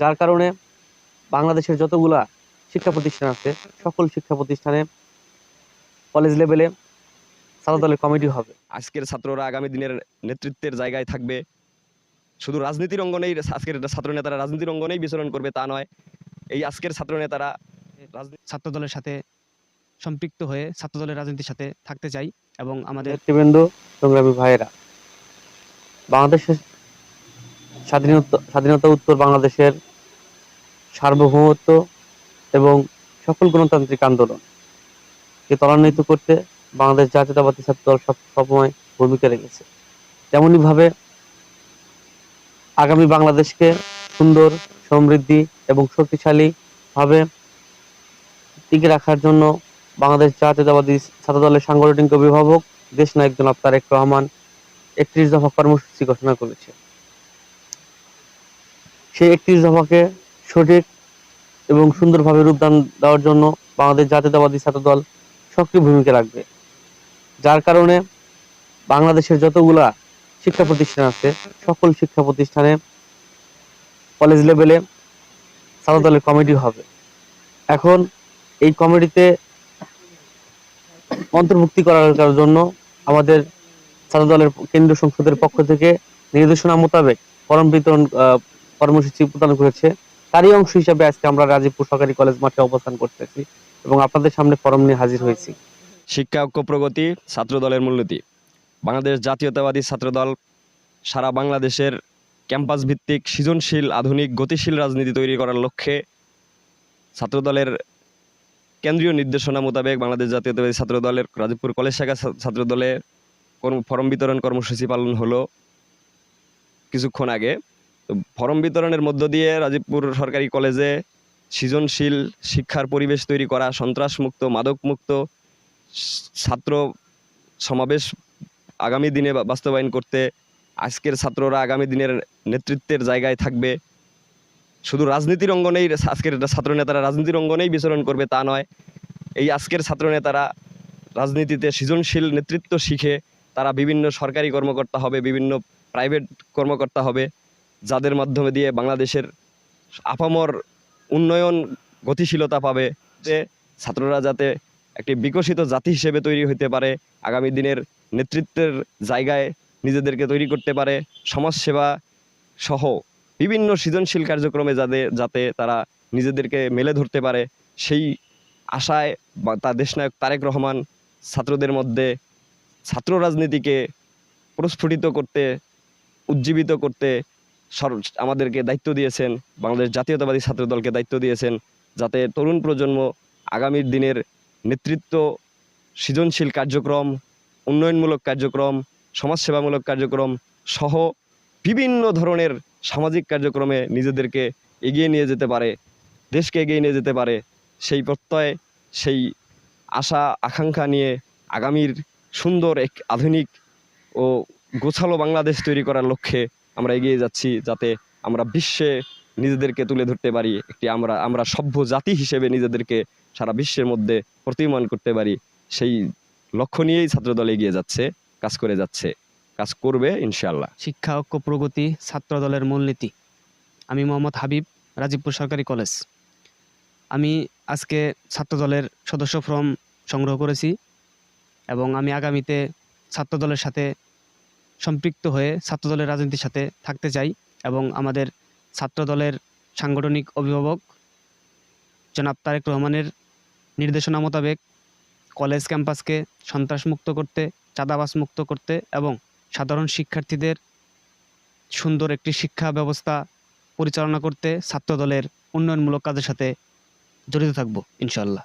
যার কারণে বাংলাদেশের যতগুলা শিক্ষা প্রতিষ্ঠান আছে সকল শিক্ষা প্রতিষ্ঠানে কলেজ লেভেলে সাদা কমিটি হবে। আজকের ছাত্ররা আগামী দিনের নেতৃত্বের জায়গায় থাকবে। শুধু রাজনীতির অঙ্গনেই আজকের ছাত্র নেতারা রাজনীতির অঙ্গনেই বিচরণ করবে তা নয়। এই আজকের ছাত্র নেতারা রাজনীতি ছাত্র দলের সাথে সম্পৃক্ত হয়ে ছাত্র দলের রাজনীতির সাথে থাকতে চাই এবং আমাদের নেতৃবৃন্দ সংগ্রামী ভাইয়েরা বাংলাদেশের স্বাধীনতা স্বাধীনতা উত্তর বাংলাদেশের সার্বভৌমত্ব এবং সকল গণতান্ত্রিক আন্দোলন কে ত্বরান্বিত করতে বাংলাদেশ জাতীয়তাবাদী ছাত্র দল সব সময় ভূমিকা রেখেছে। তেমনি ভাবে আগামী বাংলাদেশকে সুন্দর, সমৃদ্ধি এবং শক্তিশালী ভাবে টিকে রাখার জন্য বাংলাদেশ জাতীয়তাবাদী ছাত্র দলের সাংগঠনিক অভিভাবক, দেশ নায়ক জনাব তারেক রহমান একত্রিশ দফা কর্মসূচি ঘোষণা করেছে। সেই একত্রিশ দফাকে সঠিক এবং সুন্দরভাবে রূপদান দেওয়ার জন্য বাংলাদেশ জাতীয়তাবাদী ছাত্র দল সক্রিয় ভূমিকা রাখবে। যার কারণে বাংলাদেশের যতগুলা শিক্ষা প্রতিষ্ঠান আছে, সকল শিক্ষা প্রতিষ্ঠানে কলেজ লেভেলে ছাত্র দলের কমিটি হবে। এখন এই কমিটিতে অন্তর্ভুক্তি করার জন্য আমাদের ছাত্র দলের কেন্দ্রীয় সংসদের পক্ষ থেকে নির্দেশনা মোতাবেক ফরম বিতরণ কর্মসূচি প্রদান করেছে। তারই অংশ হিসাবে আজকে আমরা রাজীবপুর সরকারি কলেজ মাঠে অবস্থান করতেছি এবং আপনাদের সামনে ফরম নিয়ে হাজির হয়েছি। শিক্ষা ঐক্য প্রগতি ছাত্র দলের মূলনীতি। বাংলাদেশ জাতীয়তাবাদী ছাত্র দল সারা বাংলাদেশের ক্যাম্পাস ভিত্তিক সৃজনশীল, আধুনিক, গতিশীল রাজনীতি তৈরি করার লক্ষ্যে ছাত্র দলের কেন্দ্রীয় নির্দেশনা মোতাবেক বাংলাদেশ জাতীয়তাবাদী ছাত্র দলের রাজীবপুর কলেজ শাখা ছা- ছাত্র দলে কর্ম ফরম বিতরণ কর্মসূচি পালন হলো কিছুক্ষণ আগে। ফরম বিতরণের মধ্য দিয়ে রাজীবপুর সরকারি কলেজে সৃজনশীল শিক্ষার পরিবেশ তৈরি করা, সন্ত্রাসমুক্ত, মাদকমুক্ত ছাত্র সমাবেশ আগামী দিনে বাস্তবায়ন করতে আজকের ছাত্ররা আগামী দিনের নেতৃত্বের জায়গায় থাকবে। শুধু রাজনীতির অঙ্গনেই আজকের ছাত্র নেতারা রাজনীতির অঙ্গনেই বিচরণ করবে তা নয়। এই আজকের ছাত্র নেতারা রাজনীতিতে সৃজনশীল নেতৃত্ব শিখে তারা বিভিন্ন সরকারি কর্মকর্তা হবে, বিভিন্ন প্রাইভেট কর্মকর্তা হবে। যাদের মাধ্যমে দিয়ে বাংলাদেশের আপামর উন্নয়ন গতিশীলতা পাবে, যে ছাত্ররা যাতে একটি বিকশিত জাতি হিসেবে তৈরি হতে পারে, আগামী দিনের নেতৃত্বের জায়গায় নিজেদেরকে তৈরি করতে পারে, সমাজসেবা সহ বিভিন্ন সৃজনশীল কার্যক্রমে যাতে যাতে তারা নিজেদেরকে মেলে ধরতে পারে, সেই আশায় বা তার দেশনায়ক তারেক রহমান ছাত্রদের মধ্যে ছাত্র রাজনীতিকে প্রস্ফুটিত করতে, উজ্জীবিত করতে আমাদেরকে দায়িত্ব দিয়েছেন, বাংলাদেশ জাতীয়তাবাদী ছাত্র দলকে দায়িত্ব দিয়েছেন, যাতে তরুণ প্রজন্ম আগামীর দিনের নেতৃত্ব সৃজনশীল কার্যক্রম, উন্নয়নমূলক কার্যক্রম, সমাজসেবামূলক কার্যক্রম সহ বিভিন্ন ধরনের সামাজিক কার্যক্রমে নিজেদেরকে এগিয়ে নিয়ে যেতে পারে, দেশকে এগিয়ে নিয়ে যেতে পারে। সেই প্রত্যয়, সেই আশা, আকাঙ্ক্ষা নিয়ে আগামীর সুন্দর এক আধুনিক ও গোছালো বাংলাদেশ তৈরি করার লক্ষ্যে আমরা এগিয়ে যাচ্ছি যাতে আমরা বিশ্বে নিজেদেরকে তুলে ধরতে পারি, একটি আমরা আমরা সভ্য জাতি হিসেবে নিজেদেরকে সারা বিশ্বের মধ্যে প্রতিমান করতে পারি, সেই লক্ষ্য নিয়েই ছাত্রদল এগিয়ে যাচ্ছে, কাজ করে যাচ্ছে, কাজ করবে ইনশাআল্লাহ। শিক্ষা, ঐক্য, প্রগতি ছাত্র দলের মূলনীতি। আমি মোহাম্মদ হাবিব, রাজীবপুর সরকারি কলেজ। আমি আজকে ছাত্রদলের সদস্য ফর্ম সংগ্রহ করেছি এবং আমি আগামীতে ছাত্রদলের সাথে সম্পৃক্ত হয়ে ছাত্রদলের রাজনীতির সাথে থাকতে চাই এবং আমাদের ছাত্রদলের সাংগঠনিক অভিভাবক জনাব তারেক রহমানের নির্দেশনা মোতাবেক কলেজ ক্যাম্পাসকে সন্ত্রাসমুক্ত করতে চাঁদাবাস মুক্ত করতে এবং সাধারণ শিক্ষার্থীদের সুন্দর একটি শিক্ষা ব্যবস্থা পরিচালনা করতে ছাত্র দলের উন্নয়নমূলক কাজের সাথে জড়িত থাকব ইনশাল্লাহ